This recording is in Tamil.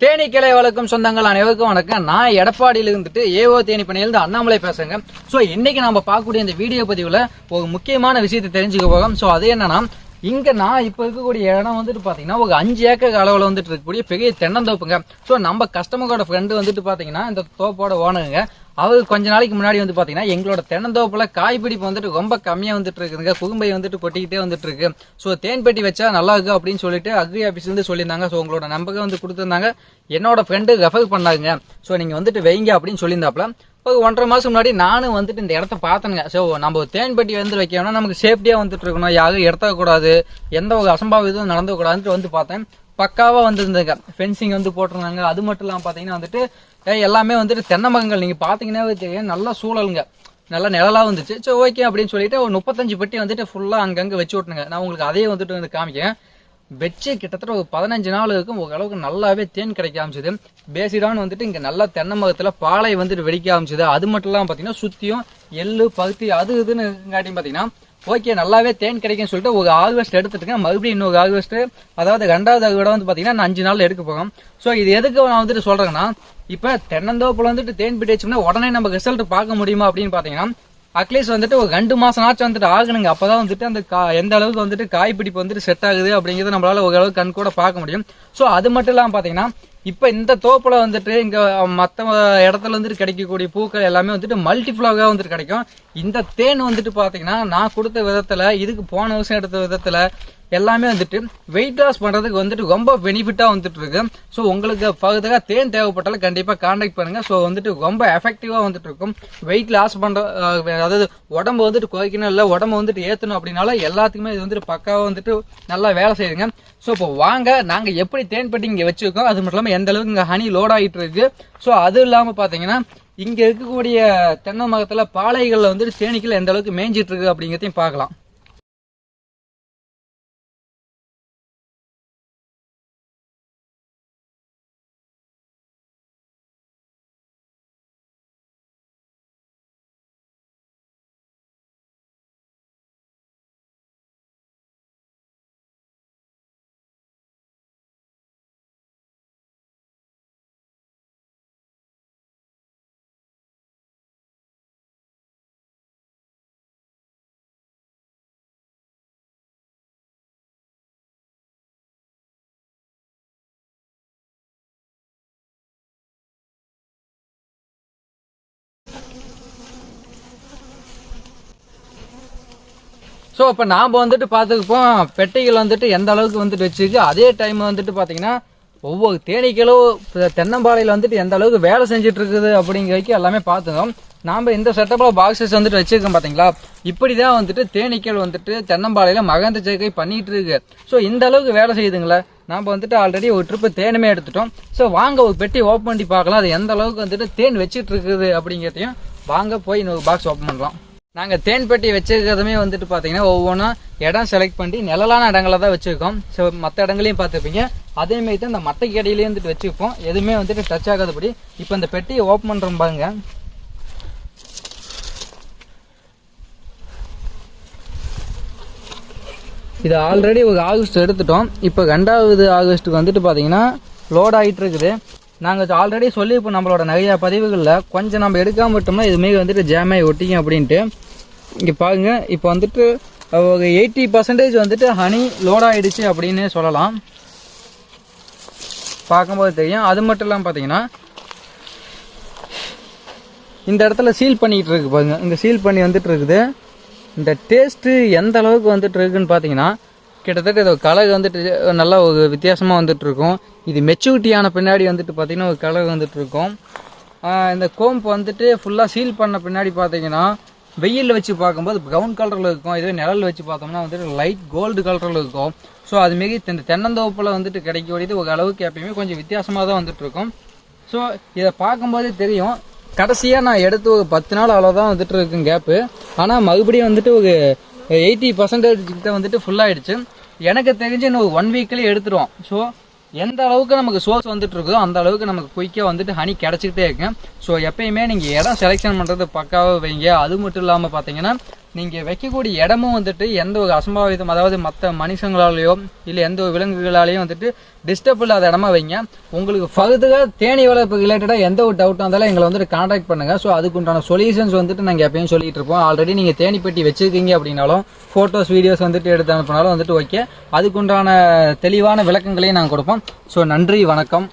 தேனி கிளை வழக்கம் சொந்தங்கள் அனைவருக்கும் வணக்கம். நான் எடப்பாடியில் இருந்துட்டு ஏஓ தேனி பணியிலிருந்து அண்ணாமலை பேசுங்க ஸோ இன்னைக்கு நம்ம பார்க்கக்கூடிய இந்த வீடியோ பதிவில் ஒரு முக்கியமான விஷயத்தை தெரிஞ்சுக்க போகிறோம் ஸோ அது என்னன்னா இங்க நான் இப்போ இருக்கக்கூடிய இடம் வந்துட்டு பாத்தீங்கன்னா ஒரு அஞ்சு ஏக்கர் அளவில் வந்துட்டு இருக்கக்கூடிய பெரிய தென்னந்தோப்புங்க. ஸோ நம்ம கஸ்டமரோட ஃப்ரெண்டு வந்துட்டு பாத்தீங்கன்னா இந்த தோப்போட ஓனருங்க அவர் கொஞ்ச நாளைக்கு முன்னாடி வந்து பார்த்தீங்கன்னா எங்களோட தென்னந்தோப்பில் காய்பிடிப்பு வந்துட்டு ரொம்ப கம்மியாக வந்துட்டு இருக்குதுங்க. குறும்பை வந்துட்டு கொட்டிக்கிட்டே வந்துட்டு இருக்கு. ஸோ தேன் பெட்டி வச்சா நல்லா இருக்கு அப்படின்னு சொல்லிட்டு அக்ரி ஆஃபீஸ்ல இருந்து சொல்லியிருந்தாங்க. ஸோ உங்களோட நம்பரை வந்து கொடுத்துருந்தாங்க. என்னோட ஃப்ரெண்டு ரெஃபர் பண்ணாங்க ஸோ நீங்கள் வந்துட்டு வைங்க அப்படின்னு சொல்லியிருந்தாப்புல ஒரு ஒன்றரை மாதம் முன்னாடி நானும் வந்துட்டு இந்த இடத்த பார்த்தேனுங்க. ஸோ நம்ம ஒரு தேன் பெட்டி வந்து வைக்கணும்னா நமக்கு சேஃப்டியாக வந்துட்டு இருக்கணும். யாரும் இடத்தக்கூடாது எந்த ஒரு அசம்பாவிதம் நடந்துக்கூடாதுன்ட்டு வந்து பார்த்தேன். பக்காவா வந்திருந்தாங்க ஃபென்சிங் வந்து போட்டிருந்தாங்க. அது மட்டும் இல்லாமல் பார்த்தீங்கன்னா வந்துட்டு எல்லாமே வந்துட்டு தென்னை மரங்கள். நீங்க பாத்தீங்கன்னாவே தெரியும் நல்லா சூழலுங்க. நல்லா நிழலா வந்துச்சு. சரி ஓகே அப்படின்னு சொல்லிட்டு ஒரு முப்பத்தஞ்சு பெட்டி வந்துட்டு ஃபுல்லா அங்கங்க வச்சு விட்டுனுங்க நான் உங்களுக்கு அதையே வந்துட்டு வந்து காமிக்கிறேன். வச்சு கிட்டத்தட்ட ஒரு பதினஞ்சு நாள் இருக்கும். ஓரளவுக்கு நல்லாவே தேன் கிடைக்க ஆரம்பிச்சது. பேசிடான்னு வந்துட்டு இங்க நல்லா தென்னை மரத்துல பாலை வந்துட்டு வெடிக்க ஆரம்பிச்சது. அது மட்டும் இல்லாம பாத்தீங்கன்னா சுத்தியும் எள்ளு பருத்தி அது இதுன்னு காட்டியும் பாத்தீங்கன்னா ஓகே நல்லாவே தேன் கிடைக்கும்னு சொல்லிட்டு ஒரு ஆர்வெஸ்ட் எடுத்துட்டுங்க மறுபடியும் இன்னொரு ஆர்வெஸ்ட் அதாவது ரெண்டாவது அறுவடை வந்து பார்த்தீங்கன்னா நான் அஞ்சு நாள் எடுக்க போகும் ஸோ இது எதுக்கு நான் வந்துட்டு சொல்கிறேன்னா இப்போ தென்னந்தோப்பில் வந்துட்டு தேன் பிடி வச்சோம்னா உடனே நம்ம ரிசல்ட் பார்க்க முடியுமா அப்படின்னு பார்த்தீங்கன்னா அட்லீஸ்ட் வந்துட்டு ஒரு ரெண்டு மாசம் வந்துட்டு ஆகணுங்க. அப்போ தான் வந்துட்டு அந்த கா- எந்த அளவுக்கு வந்துட்டு காய் பிடிப்பு வந்துட்டு செட் ஆகுது அப்படிங்கிறது நம்மளால ஓரளவுக்கு கண் கூட பார்க்க முடியும். ஸோ அது மட்டும் இல்லாமல் பார்த்தீங்கன்னா இப்போ இந்த தோப்பில் வந்துட்டு இங்கே மற்ற இடத்துல வந்துட்டு கிடைக்கக்கூடிய பூக்கள் எல்லாமே வந்துட்டு மல்டிஃபுளாக வந்துட்டு கிடைக்கும். இந்த தேன் வந்துட்டு பார்த்தீங்கன்னா நான் கொடுத்த விதத்தில் இதுக்கு போன வருஷம் எடுத்த விதத்தில் எல்லாமே வந்துட்டு வெயிட் லாஸ் பண்ணுறதுக்கு வந்துட்டு ரொம்ப பெனிஃபிட்டாக வந்துட்டு இருக்கு. ஸோ உங்களுக்கு பகுதியாக தேன் தேவைப்பட்டாலும் கண்டிப்பாக கான்டாக்ட் பண்ணுங்கள் ஸோ வந்துட்டு ரொம்ப எஃபெக்டிவாக வந்துட்டு இருக்கும். வெயிட் லாஸ் பண்ணுற அதாவது உடம்பு வந்துட்டு குறைக்கணும் இல்லை உடம்பு வந்துட்டு ஏற்றணும் அப்படின்னால எல்லாத்துக்குமே இது வந்துட்டு பக்காவாக வந்துட்டு நல்லா வேலை செய்யுங்க ஸோ இப்போ வாங்க நாங்கள் எப்படி தேன் பட்டி இங்கே வச்சுருக்கோம் அது மட்டும் இல்லாமல் எந்த அளவுக்கு இங்கே ஹனி லோட் ஆகிட்டு இருக்கு. ஸோ அது இல்லாமல் பார்த்தீங்கன்னா இங்கே இருக்கக்கூடிய தென்னை மரத்தில் பாலைகளில் வந்துட்டு சேனிக்கில் எந்த அளவுக்கு மேய்ஞ்சிட்டு இருக்கு அப்படிங்கிறதையும் பார்க்கலாம். ஸோ இப்போ நாம் வந்துட்டு பார்த்துக்குப்போம் பெட்டைகள் வந்துட்டு எந்த அளவுக்கு வந்துட்டு வச்சுருக்கு. அதே டைம் வந்துட்டு பார்த்தீங்கன்னா ஒவ்வொரு தேனீக்களும் தென்னம்பாளையில் வந்துட்டு எந்த அளவுக்கு வேலை செஞ்சுட்டு இருக்குது அப்படிங்கிறதுக்கு எல்லாமே பார்த்துக்கோம் நாம் இந்த செட்டப்பில் பாக்ஸஸ் வந்துட்டு வச்சிருக்கோம் பார்த்தீங்களா இப்படி தான் வந்துட்டு தேனீக்கள் வந்துட்டு தென்னம்பாளையில் மகந்த சேர்க்கை பண்ணிட்டு இருக்கு ஸோ இந்த அளவுக்கு வேலை செய்யுதுங்களே. நாம் வந்துட்டு ஆல்ரெடி ஒரு ட்ரிப்பு தேனுமே எடுத்துட்டோம். ஸோ வாங்க ஒரு பெட்டி ஓப்பன் பண்ணி பார்க்கலாம். அது எந்த அளவுக்கு வந்துட்டு தேன் வச்சுட்டு இருக்குது அப்படிங்கிறதையும் வாங்க போய் இன்னொரு பாக்ஸ் ஓப்பன் பண்ணலாம். நாங்கள் தேன் வச்சுருக்கிறதுமே வந்துட்டு பார்த்தீங்கன்னா ஒவ்வொன்றும் இடம் செலக்ட் பண்ணி நிழலான இடங்கள தான் வச்சுருக்கோம். ஸோ மற்ற இடங்களையும் பார்த்துருப்பீங்க அதே மாதிரி தான் இந்த மட்டைக்கு இடையிலேயே வந்துட்டு வச்சுருப்போம். எதுவுமே வந்துட்டு டச் ஆகாதபடி இப்போ இந்த பெட்டியை ஓப்பன் பண்ணுறோம் பாருங்க. இது ஆல்ரெடி ஒரு ஆகஸ்ட் எடுத்துட்டோம். இப்போ ரெண்டாவது ஆகஸ்ட்டுக்கு வந்துட்டு பார்த்தீங்கன்னா லோட் ஆகிட்டு இருக்குது. நாங்கள் ஆல்ரெடி சொல்லி இப்போ நம்மளோட நிறைய பதிவுகளில் கொஞ்சம் நம்ம எடுக்காம விட்டோம்னா இதுமாரி வந்துட்டு ஜாமாய் ஒட்டிங்க அப்படின்ட்டு. இங்கே பாருங்க இப்போ வந்துட்டு ஒரு எயிட்டி பர்சன்டேஜ் வந்துட்டு ஹனி லோட் ஆகிடுச்சு அப்படின்னு சொல்லலாம். பார்க்கும்போது தெரியும். அது மட்டும் இல்லாமல் பார்த்தீங்கன்னா இந்த இடத்துல சீல் பண்ணிக்கிட்டு இருக்கு பாருங்க. இந்த சீல் பண்ணி வந்துட்டு இருக்குது. இந்த டேஸ்ட்டு எந்த அளவுக்கு வந்துட்டு இருக்குன்னு பார்த்தீங்கன்னா கிட்டத்தட்ட இது கலகு வந்துட்டு நல்லா ஒரு வித்தியாசமாக வந்துட்டு இருக்கும் இது மெச்சூரிட்டியான பின்னாடி வந்துட்டு பார்த்திங்கன்னா ஒரு கலகு வந்துட்டு இருக்கும் இந்த கோம்பு வந்துட்டு ஃபுல்லாக சீல் பண்ண பின்னாடி பார்த்தீங்கன்னா வெயிலில் வச்சு பார்க்கும்போது ப்ரௌன் கலரில் இருக்கும். இதுவே நிழல் வச்சு பார்த்தோம்னா வந்துட்டு லைட் கோல்டு கலரில் இருக்கும். ஸோ அதுமாரி இந்த தென்னந்தோப்பில் வந்துட்டு கிடைக்கக்கூடியது ஒரு அளவுக்கு எப்பயுமே கொஞ்சம் வித்தியாசமாக தான் வந்துட்டு இருக்கும் ஸோ இதை பார்க்கும்போதே தெரியும். கடைசியாக நான் எடுத்து ஒரு பத்து நாள் அவ்வளோதான் வந்துட்டு இருக்கும் கேப்பு ஆனால் மறுபடியும் வந்துட்டு ஒரு எயிட்டி பர்சன்டேஜ் கிட்ட வந்துட்டு ஃபுல்லாகிடுச்சு எனக்கு தெரிஞ்சு இன்னும் ஒன் வீக்லேயே எடுத்துருவோம். ஸோ எந்த அளவுக்கு நமக்கு சோர்ஸ் வந்துட்டு இருக்குதோ அந்த அளவுக்கு நமக்கு குயிக்காக வந்துட்டு ஹனி கிடச்சிக்கிட்டே இருக்கு ஸோ எப்பயுமே நீங்கள் இடம் செலெக்ஷன் பண்ணுறது பக்காவாக வைங்க. அது மட்டும் இல்லாமல் பார்த்தீங்கன்னா நீங்கள் வைக்கக்கூடிய இடமும் வந்துட்டு எந்த ஒரு அசம்பாவிதம் அதாவது மற்ற மனுஷங்களாலேயோ இல்லை எந்த ஒரு விலங்குகளாலேயும் வந்துட்டு டிஸ்டர்ப் இல்லாத இடமா வைங்க. உங்களுக்கு ஃபர்தராக தேனி வளர்ப்பு ரிலேட்டடாக எந்த ஒரு டவுட்டாக இருந்தாலும் எங்களை வந்துட்டு காண்டாக்ட் பண்ணுங்கள் ஸோ அதுக்குண்டான சொல்யூஷன்ஸ் வந்துட்டு நாங்கள் எப்பயும் சொல்லிட்டு இருப்போம். ஆல்ரெடி நீங்கள் தேனி பெட்டி வச்சுருக்கீங்க அப்படின்னாலும் ஃபோட்டோஸ் வீடியோஸ் வந்துட்டு எடுத்து அனுப்பினாலும் வந்துட்டு ஓகே அதுக்குண்டான தெளிவான விளக்கங்களையும் நாங்கள் கொடுப்போம். ஸோ நன்றி வணக்கம்.